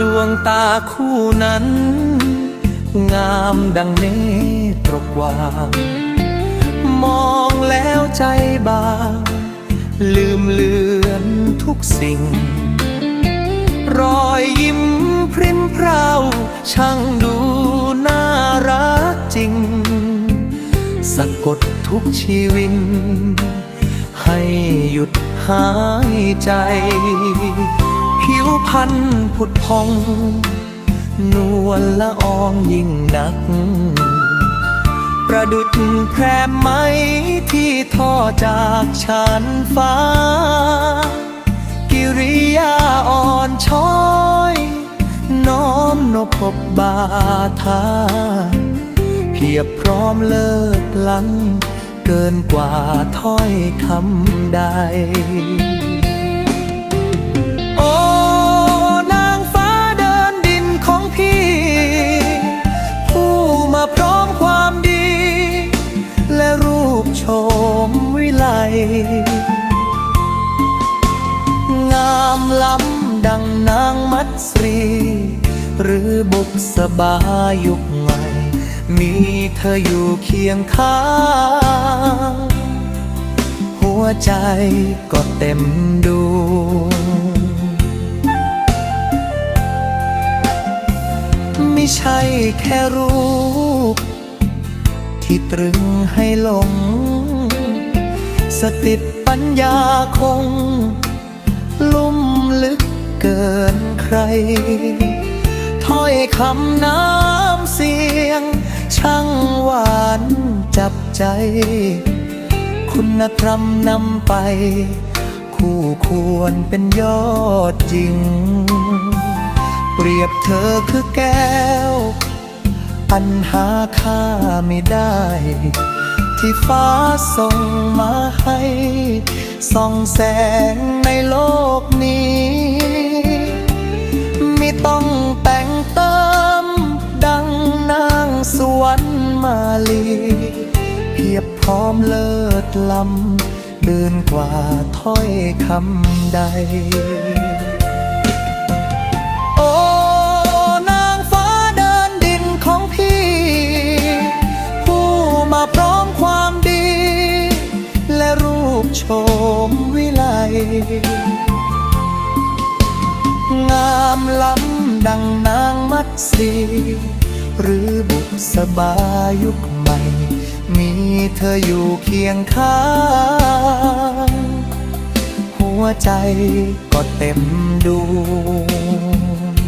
ดวงตาคู่นั้น งามดังเนตรกวางมองแล้วใจบาง ลืมเลือนทุกสิ่ง รอยยิ้มพริ้มเพราช่างดูน่ารักจริง สะกดทุกชีวินให้หยุดหายใจ ผิวพันธ์ผุดพอง นวลละอองยิ่งนัก ประดุดแพรไม้ที่ทอจากชานฟ้า กิริยาอ่อนช้อย น้อมนบพบบาทาเพียบพร้อมเลิศลังเกินกว่าถ้อยคำใด ดังนางมัตสรี หรือบุกสบายุคใหม่ มีเธออยู่เคียงข้าง หัวใจก็เต็มดวงไม่ใช่แค่รูป ที่ตรึงให้หลง สติปัญญาคง ถ้อยคำน้ำเสียง ช่างหวานจับใจ คุณธรรมนำไป คู่ควรเป็นยอดจริง เปรียบเธอคือแก้ว อันหาค่าไม่ได้ ที่ฟ้าส่งมาให้ส่องแสงในโลกนี้ ต้องแต่งเติม ดังนางสวรรค์มาลีเพียบพร้อมเลิศลำเดินกว่าถ้อยคำใดโอ้นางฟ้าเดินดินของพี่ผู้มาพร้อมความดีและรูปโฉมวิไล งามล้ำดังนางมัตสี หรือบุษบายุคใหม่ มีเธออยู่เคียงข้าง หัวใจก็เต็มดวง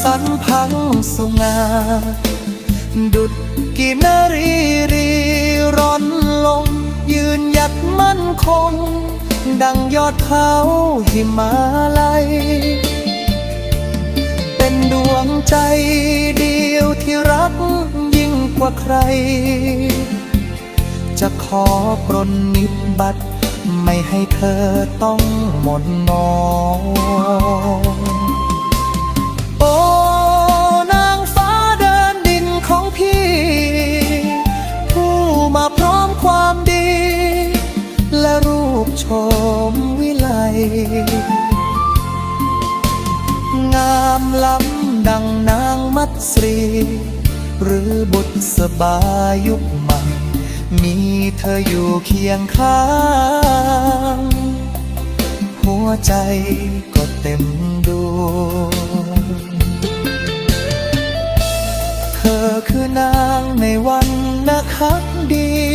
สันพังสุงา ดุดกินรีรีร้อนลง ยืนหยัดมั่นคง ดังยอดเขาหิมาลัย เป็นดวงใจเดียวที่รักยิ่งกว่าใคร จะขอปรนนิบบัติ ไม่ให้เธอต้องหมดนอง รูปโฉมวิไล งามล้ำดังนางมัตสรี หรือบุษบายุคใหม่ มีเธออยู่เคียงข้าง หัวใจก็เต็มดวงเธอคือนางในวันนักดีที่มี